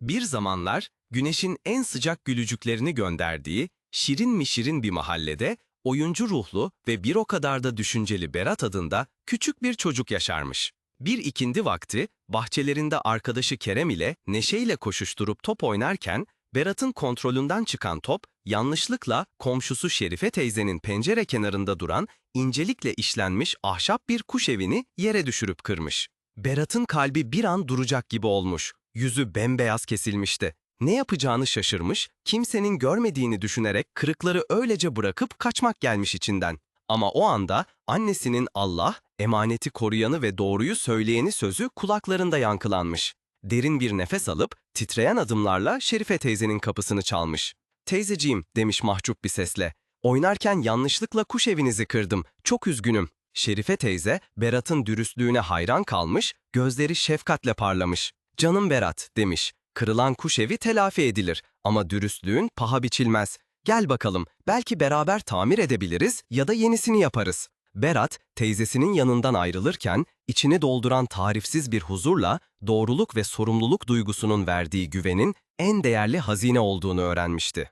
Bir zamanlar güneşin en sıcak gülücüklerini gönderdiği şirin mi şirin bir mahallede oyuncu ruhlu ve bir o kadar da düşünceli Berat adında küçük bir çocuk yaşarmış. Bir ikindi vakti bahçelerinde arkadaşı Kerem ile neşeyle koşuşturup top oynarken Berat'ın kontrolünden çıkan top yanlışlıkla komşusu Şerife teyzenin pencere kenarında duran incelikle işlenmiş ahşap bir kuş evini yere düşürüp kırmış. Berat'ın kalbi bir an duracak gibi olmuş. Yüzü bembeyaz kesilmişti. Ne yapacağını şaşırmış, kimsenin görmediğini düşünerek kırıkları öylece bırakıp kaçmak gelmiş içinden. Ama o anda annesinin Allah, emaneti koruyanı ve doğruyu söyleyeni sözü kulaklarında yankılanmış. Derin bir nefes alıp titreyen adımlarla Şerife teyzenin kapısını çalmış. Teyzeciğim demiş mahcup bir sesle. Oynarken yanlışlıkla kuş evinizi kırdım. Çok üzgünüm. Şerife teyze Berat'ın dürüstlüğüne hayran kalmış, gözleri şefkatle parlamış. Canım Berat demiş. Kırılan kuş evi telafi edilir ama dürüstlüğün paha biçilmez. Gel bakalım, belki beraber tamir edebiliriz ya da yenisini yaparız. Berat, teyzesinin yanından ayrılırken içini dolduran tarifsiz bir huzurla doğruluk ve sorumluluk duygusunun verdiği güvenin en değerli hazine olduğunu öğrenmişti.